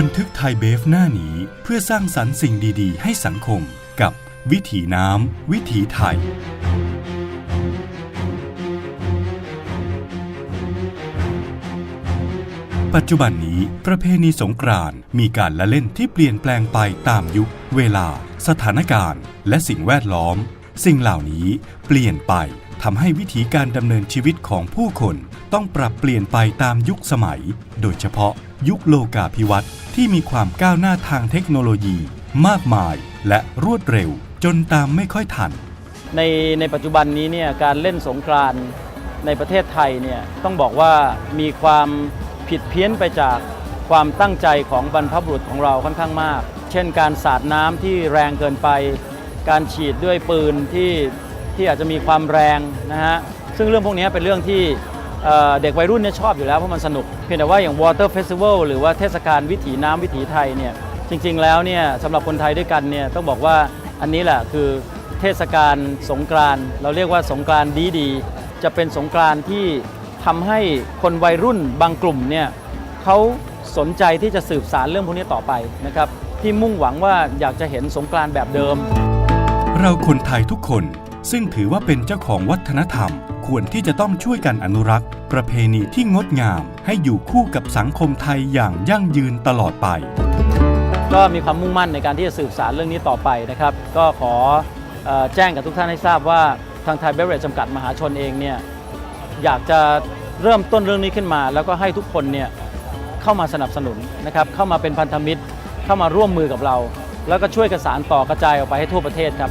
บันทึกไทยเบฟหน้านี้เพื่อสร้างสรรค์สิ่งดีๆ ให้สังคมกับวิถีน้ำวิถีไทย ปัจจุบันนี้ประเพณีสงกรานต์มีการละเล่นที่เปลี่ยนแปลงไปตามยุค เวลา สถานการณ์ และสิ่งแวดล้อม สิ่งเหล่านี้เปลี่ยนไป ทำให้วิธีการดำเนินชีวิตของผู้คนต้องปรับเปลี่ยนไปตามยุคสมัย โดยเฉพาะยุคโลกาภิวัตน์ที่มีความก้าวหน้าทางเทคโนโลยี มากมาย และรวดเร็วจนตามไม่ค่อยทัน ในในปัจจุบันนี้เนี่ยการเล่นสงกรานในประเทศไทยเนี่ยต้องบอกว่ามีความผิดเพี้ยนไปจากความตั้งใจของบรรพบุรุษของเราค่อนข้างมาก เช่นการสาดน้ำที่แรงเกินไป การฉีดด้วยปืนที่ ที่อาจจะมีความแรงนะฮะซึ่งเรื่องพวกนี้เป็นเรื่องที่เเด็กวัยรุ่นเนี่ยชอบอยู่แล้วเพราะมันสนุก เพียงแต่ว่าอย่าง Water Festival หรือว่าเทศกาลวิถีน้ำวิถีไทยเนี่ยจริง ๆ แล้วเนี่ยสำหรับคนไทยด้วยกันเนี่ยต้องบอกว่าอันนี้แหละคือเทศกาลสงกรานเราเรียกว่าสงกรานดีดีๆจะเป็นสงกรานที่ทำให้คนวัยรุ่นบางกลุ่มเนี่ยเขาสนใจที่จะสืบสารเรื่องพวกนี้ต่อไปนะครับที่มุ่งหวังว่าอยากจะเห็นสงกรานแบบเดิม เราคนไทยทุกคน ซึ่งถือว่าเป็นเจ้าของวัฒนธรรม ควรที่จะต้องช่วยกันอนุรักษ์ ประเพณีที่งดงาม ให้อยู่คู่กับสังคมไทยอย่างยั่งยืนตลอดไป ก็มีความมุ่งมั่นในการที่จะสืบสารเรื่องนี้ต่อไปนะครับ ก็ขอแจ้งกับทุกท่านให้ทราบว่าทางไทยเบเวอร์จำกัดมหาชนเองเนี่ยอยากจะเริ่มต้นเรื่องนี้ขึ้นมา แล้วก็ให้ทุกคนเนี่ยเข้ามาสนับสนุนนะครับเข้ามาเป็นพันธมิตร เข้ามาร่วมมือกับเรา แล้วก็ช่วยกระสานต่อกระจายออกไปให้ทั่วประเทศครับ